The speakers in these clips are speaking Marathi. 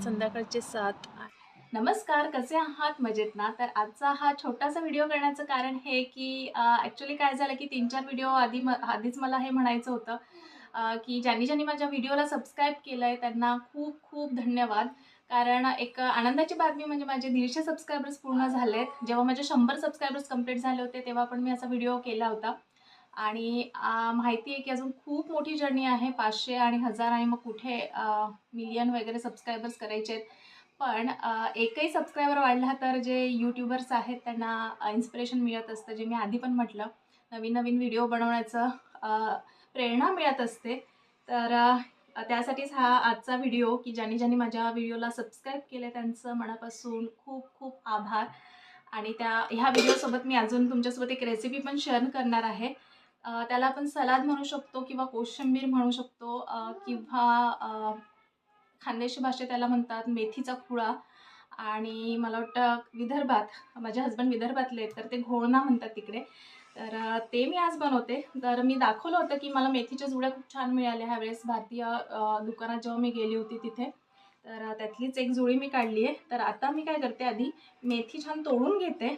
संध्याकाळचे सात नमस्कार कसे आहात? मजेत ना? तर आजचा हा छोटासा व्हिडिओ करण्याचं कारण हे की ॲक्च्युली काय झालं की तीन चार व्हिडिओ आधी म आधीच मला हे म्हणायचं होतं की ज्यांनी ज्यांनी माझ्या व्हिडिओला सबस्क्राईब केलं आहे त्यांना खूप खूप धन्यवाद. कारण एक आनंदाची बातमी म्हणजे माझे दीडशे सबस्क्रायबर्स पूर्ण झाले आहेत जेव्हा माझे शंभर सबस्क्रायबर्स कंप्लीट झाले होते तेव्हा पण मी असा व्हिडिओ केला होता. आणि माहिती आहे की अजून खूप मोठी जर्नी आहे. पाचशे आणि हजार आणि मग कुठे मिलियन वगैरे सबस्क्रायबर्स करायचे आहेत. पण एकही सबस्क्रायबर वाढला तर जे यूट्यूबर्स आहेत त्यांना इन्स्पिरेशन मिळत असतं जे मी आधी पण म्हटलं. नवीन नवीन व्हिडिओ बनवण्याचं प्रेरणा मिळत असते. तर त्यासाठीच हा आजचा व्हिडिओ की ज्यांनी ज्यांनी माझ्या व्हिडिओला सबस्क्राईब केलं त्यांचं मनापासून खूप खूप आभार. आणि त्या ह्या व्हिडिओसोबत मी अजून तुमच्यासोबत एक रेसिपी पण शेअर करणार आहे. त्याला आपण सलाद म्हणू शकतो किंवा कोशिंबीर म्हणू शकतो किंवा खानदेशी भाषेत त्याला म्हणतात मेथीचा खुळा. आणि मला वाटतं विदर्भात माझे हस्बंड विदर्भातले आहेत तर ते घोळणा म्हणतात तिकडे. तर ते मी आज बनवते. तर मी दाखवलं होतं की मला मेथीच्या जुड्या खूप छान मिळाल्या ह्यावेळेस भारतीय दुकानात जेव्हा मी गेली होती तिथे. तर त्यातलीच एक जुळी मी काढली आहे. तर आता मी काय करते आधी मेथी छान तोडून घेते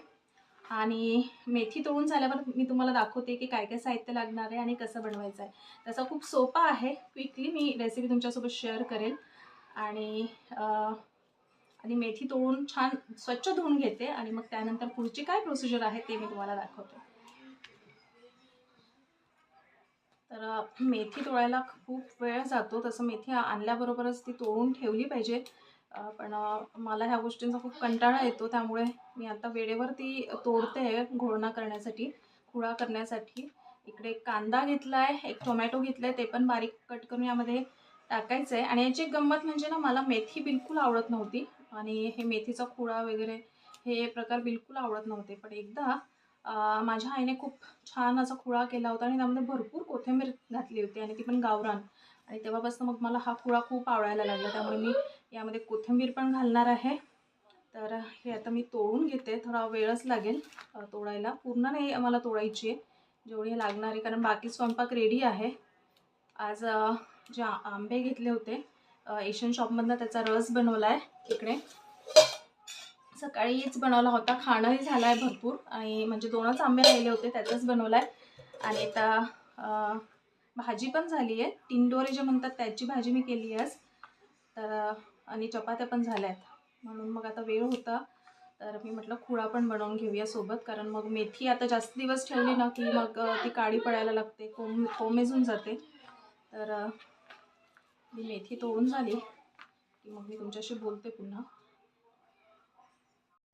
आणि मेथी तोडून झाल्यावर मी तुम्हाला दाखवते की काय काय साहित्य लागणार आहे आणि कसं बनवायचं आहे. त्याचा खूप सोपा आहे. क्विकली मी रेसिपी तुमच्यासोबत शेअर करेल. आणि आणि मेथी तोडून छान स्वच्छ धुवून घेते आणि मग त्यानंतर पुढची काय प्रोसिजर आहे ते मी तुम्हाला दाखवते. तर मेथी तोडायला खूप वेळ जातो. तसं मेथी आणल्याबरोबरच ती तोडून ठेवली पाहिजे. पण मला ह्या गोष्टींचा खूप कंटाळा येतो. त्यामुळे मी आता वेळेवर ती तोडते आहे घोळणा करण्यासाठी खुळा करण्यासाठी. इकडे कांदा घेतला आहे एक टोमॅटो घेतला आहे ते पण बारीक कट करून यामध्ये टाकायचं आहे आणि याची एक गंमत म्हणजे ना मला मेथी बिलकुल आवडत नव्हती. आणि हे मेथीचा खुळा वगैरे हे प्रकार बिलकुल आवडत नव्हते. पण एकदा माझ्या आईने खूप छान असा खुळा केला होता आणि त्यामध्ये भरपूर कोथिंबीर घातली होती आणि ती पण गावरान. आणि तेव्हापासून मग मला हा खुळा खूप आवडायला लागला. त्यामुळे मी यामध्ये कोथिंबीर पण घालणार आहे. तर हे आता मी तोडून घेते. थोडा वेळच लागेल तोडायला. पूर्ण नाही मला तोडायची आहे. जेवढी लागणार आहे कारण बाकी स्वयंपाक रेडी आहे. आज जे आंबे घेतले होते एशियन शॉपमधनं त्याचा रस बनवला आहे इकडे. सकाळीच बनवला होता. खाणंही झालं आहे भरपूर. आणि म्हणजे दोनच आंबे राहिले होते त्याचाच बनवला आहे आणि आता भाजी पण झाली आहे टिंडोरे जे म्हणतात त्याची भाजी मी केली आहे आज. तर आणि चपात्या पण झाल्या आहेत म्हणून मग आता वेळ होता. तर मी म्हटलं खुळा पण बनवून घेऊया सोबत. कारण मग मेथी आता जास्त दिवस ठेवली ना की मग ती काळी पडायला लागते. कोम कोमेजून जाते. तर मी मेथी तोडून झाली. की मग मी तुमच्याशी बोलते पुन्हा.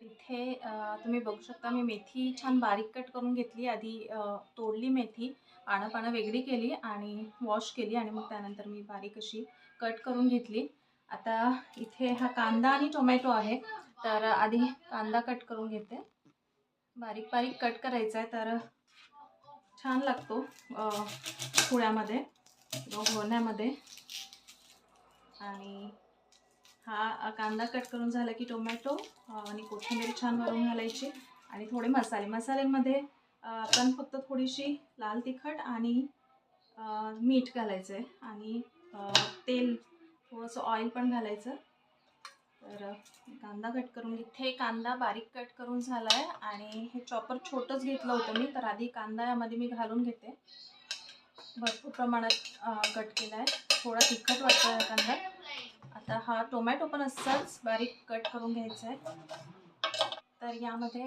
इथे तुम्ही बघू शकता मी मेथी छान बारीक कट करून घेतली. आधी तोडली मेथी पानं पानं वेगळी केली आणि वॉश केली आणि मग त्यानंतर मी बारीक अशी कट करून घेतली. आता इथे हा कांदा आणि टोमॅटो आहे तर आधी कांदा कट करून घेते. बारीक बारीक कट करायचा आहे तर छान लागतो पुळ्यामध्ये पोळ्यामध्ये किंवा होण्यामध्ये आणि हा कांदा कट करून झाला की टोमॅटो आणि कोथिंबीर छान वरून घालायची. आणि थोडे मसाले मसाल्यांमध्ये आपण फक्त थोडीशी लाल तिखट आणि मीठ घालायचं आहे आणि तेल थोडंसं ऑइल पण घालायचं. तर कांदा कट करून इथे कांदा बारीक कट करून झाला आहे आणि हे चॉपर छोटंच घेतलं होतं मी तर आधी कांदा यामध्ये मी घालून घेते. भरपूर प्रमाणात कट केला आहे थोडा तिखट वाटतो आहे कांदा. आता हा टोमॅटो पण असाच बारीक कट करून घ्यायचा आहे. तर यामध्ये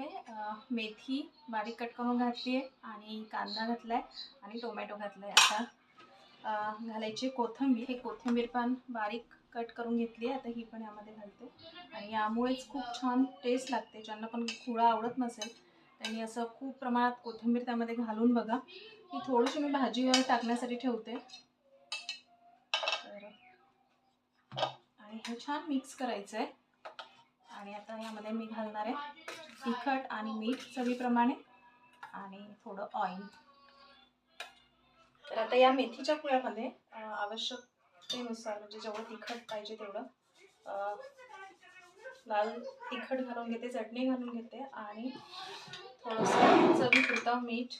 मेथी बारीक कट करून घातली आहे आणि कांदा घातला आहे आणि टोमॅटो घातला आहे आता घालायची कोथिंबीर. हे कोथिंबीर पण बारीक कट करून घेतली आहे आता ही पण यामध्ये घालते. आणि यामुळेच खूप छान टेस्ट लागते. ज्यांना पण खुळा आवडत नसेल त्यांनी असं खूप प्रमाणात कोथिंबीर त्यामध्ये घालून बघा. ही थोडीशी मी भाजीवर टाकण्यासाठी ठेवते. तर आणि हे छान मिक्स करायचं आहे आणि आता यामध्ये मी घालणार आहे तिखट आणि मीठ चवीप्रमाणे आणि थोडं ऑइल तर आता या मेथीच्या कुळ्यामध्ये आवश्यकतेनुसार म्हणजे जेवढं तिखट पाहिजे तेवढं लाल तिखट घालून घेते चटणी घालून घेते आणि थोडंसं चवीपुरता मीठ.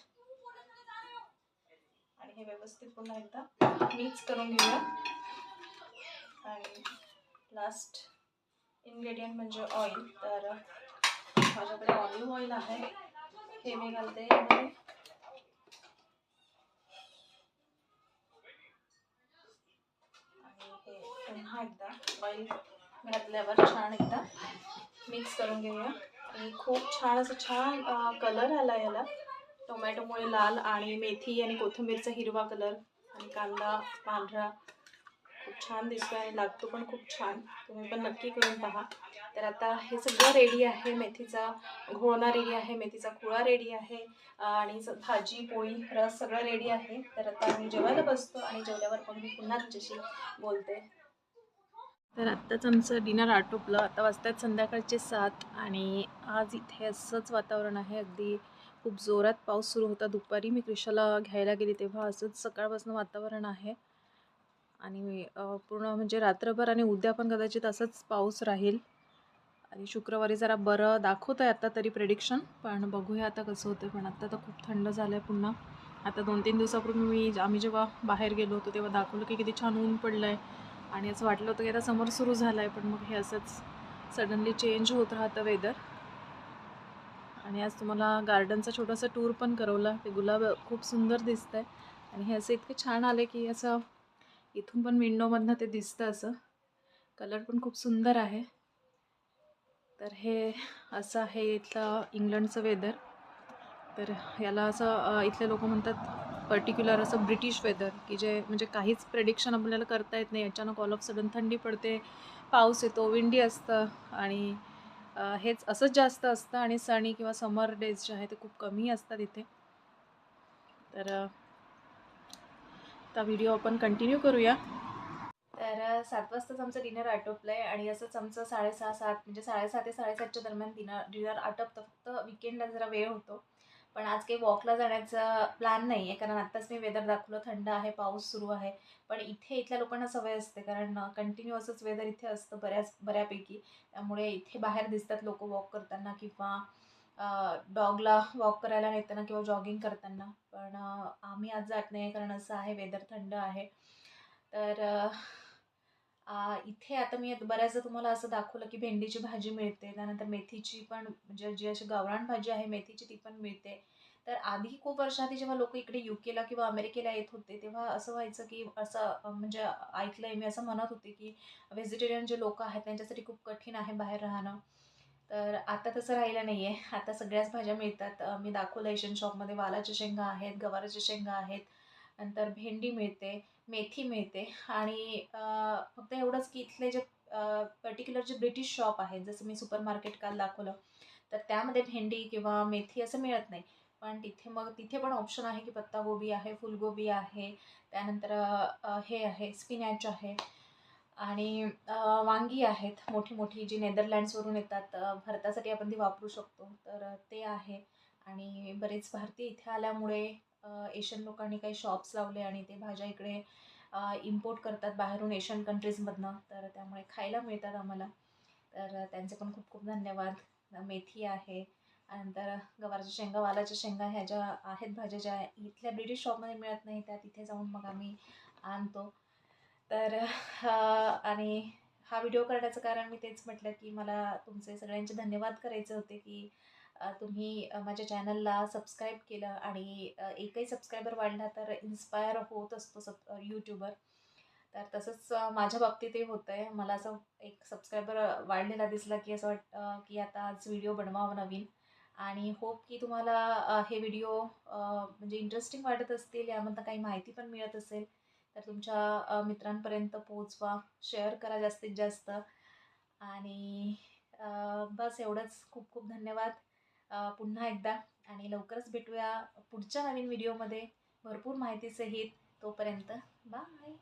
आणि हे व्यवस्थित पुन्हा एकदा मिक्स करून घेऊया. आणि लास्ट इन्ग्रेडियंट म्हणजे ऑइल तर माझ्याकडे ऑलिव्ह ऑइल आहे. हे मी घालते. यामध्ये आणि हे पुन्हा एकदा ऑइल घातल्यावर छान एकदा मिक्स करून घेऊया. आणि खूप छान असं छान कलर आला याला. टोमॅटोमुळे लाल आणि मेथी आणि कोथिंबीरचा हिरवा कलर आणि कांदा पांढरा. छान दिसतो आणि लागतो पण खूप छान. तुम्ही पण नक्की करून पहा. तर आता हे सगळं रेडी आहे. मेथीचा घोळणा रेडी आहे मेथीचा खुळा रेडी आहे आणि भाजी पोळी रस सगळं रेडी आहे. तर आता आम्ही जेवायला बसतो आणि जेवल्यावर पण मी पुन्हा तुमच्याशी बोलते. तर आत्ताच आमचं डिनर आटोपलं. आता वाजतात संध्याकाळचे सात आणि आज इथे असंच वातावरण आहे. अगदी खूप जोरात पाऊस सुरू होता. दुपारी मी क्रिशाला घ्यायला गेली तेव्हा असंच सकाळपासून वातावरण आहे. आणि पूर्ण म्हणजे रात्रभर आणि उद्या पण कदाचित असंच पाऊस राहील. आणि शुक्रवारी जरा बरं दाखवत आहे आत्ता तरी प्रेडिक्शन पण बघूया आता कसं होतं पण आत्ता तर खूप थंड झालं आहे पुन्हा. आता दोन तीन दिवसापूर्वी मी आम्ही जेव्हा बाहेर गेलो होतो तेव्हा दाखवलं की किती छान ऊन पडलं आहे आणि असं वाटलं होतं की आता समर सुरू झालं आहे पण मग हे असंच सडनली चेंज होत राहतं वेदर आणि आज तुम्हाला गार्डनचा छोटासा टूर पण करवला. ते गुलाब खूप सुंदर दिसतं आहे आणि हे असं इतके छान आले की असं इथून पण विंडोमधनं ते दिसतं असं. कलर पण खूप सुंदर आहे. तर हे असं आहे इथलं इंग्लंडचं वेदर तर याला असं इथले लोक म्हणतात पर्टिक्युलर असं ब्रिटिश वेदर की जे म्हणजे काहीच प्रेडिक्शन आपल्याला करता येत नाही. अचानक ऑल ऑफ सडन थंडी पडते पाऊस येतो विंडी असतं आणि हेच असंच जास्त असतं आणि सणी किंवा समर डेज जे आहे ते खूप कमी असतात इथे. तर आता व्हिडिओ आपण कंटिन्यू करूया. तर सात वाजताच आमचं डिनर आटोपलं आहे आणि असंच आमचं साडेसहा सात म्हणजे साडेसहा ते साडेसातच्या दरम्यान डिनर डिनर आटोपतं. फक्त विकेंडला जरा वेळ होतो. पण आज काही वॉकला जाण्याचा प्लॅन नाही आहे कारण आत्ताच मी वेदर दाखवलं. थंड आहे पाऊस सुरू आहे. पण इथे इथल्या लोकांना सवय असते कारण कंटिन्यू असंच वेदर इथे असतं बऱ्याच बऱ्यापैकी. त्यामुळे इथे बाहेर दिसतात लोक वॉक करताना किंवा डॉगला वॉक करायला नेताना किंवा जॉगिंग करताना. पण आम्ही आज जात नाही कारण असं आहे वेदर थंड आहे. तर आ, इथे आता मी बऱ्याचदा तुम्हाला असं दाखवलं की भेंडीची भाजी मिळते. त्यानंतर मेथीची पण म्हणजे जी अशी गावरान भाजी आहे मेथीची ती पण मिळते. तर आधी खूप वर्षाआधी जेव्हा लोक इकडे यू केला किंवा अमेरिकेला येत होते तेव्हा असं व्हायचं की असं म्हणजे ऐकलं आहे मी असं म्हणत होते की व्हेजिटेरियन जे लोक आहेत त्यांच्यासाठी खूप कठीण आहे बाहेर राहणं. तर आता तसं राहिलं नाही आहे आता सगळ्याच भाज्या मिळतात. मी दाखवलं एशियन शॉपमध्ये वालाच्या शेंगा आहेत गवाराच्या शेंगा आहेत. नंतर भेंडी मिळते मेथी मिळते. आणि फक्त एवढंच की इथले जे पर्टिक्युलर जे ब्रिटिश शॉप आहेत जसं मी सुपर मार्केट काल दाखवलं तर त्यामध्ये भेंडी किंवा मेथी असं मिळत नाही. पण तिथे मग तिथे पण ऑप्शन आहे की पत्तागोबी आहे फुलगोबी आहे. त्यानंतर हे आहे स्पिनॅच आहे. आणि वांगी आहेत मोठी मोठी जी नेदरलँड्सवरून येतात भरतासाठी आपण ती वापरू शकतो. तर ते आहे. आणि बरेच भारतीय इथे आल्यामुळे एशियन लोकांनी काही शॉप्स लावले आणि ते भाज्या इकडे इम्पोर्ट करतात बाहेरून एशियन कंट्रीजमधनं तर त्यामुळे खायला मिळतात आम्हाला. तर त्यांचे पण खूप खूप धन्यवाद. मेथी आहे. नंतर गवारच्या शेंगा वालाच्या शेंगा ह्या ज्या आहेत भाज्या ज्या इथल्या ब्रिटिश शॉपमध्ये मिळत नाही त्या तिथे जाऊन मग आम्ही आणतो. तर आणि हा व्हिडिओ करण्याचं कारण मी तेच म्हटलं की मला तुमचे सगळ्यांचे धन्यवाद करायचे होते की तुम्ही माझ्या चॅनलला सबस्क्राईब केलं आणि एकही सबस्क्रायबर वाढला तर इन्स्पायर होत असतो सब यूट्यूबर तर तसंच माझ्या बाबतीतही होतं आहे मला असं एक सबस्क्रायबर वाढलेला दिसला की असं वाटतं की आता आज व्हिडिओ बनवावं नवीन. आणि होप की तुम्हाला हे व्हिडिओ म्हणजे इंटरेस्टिंग वाटत असतील यामधनं काही माहिती पण मिळत असेल. तर तुमच्या मित्रांपर्यंत पोचवा शेअर करा जास्तीत जास्त. आणि बस एवढंच. खूप खूप धन्यवाद. पुन्हा एकदा. आणि लवकरच भेटूया पुढच्या नवीन व्हिडिओमध्ये. भरपूर माहितीसहित तोपर्यंत बाय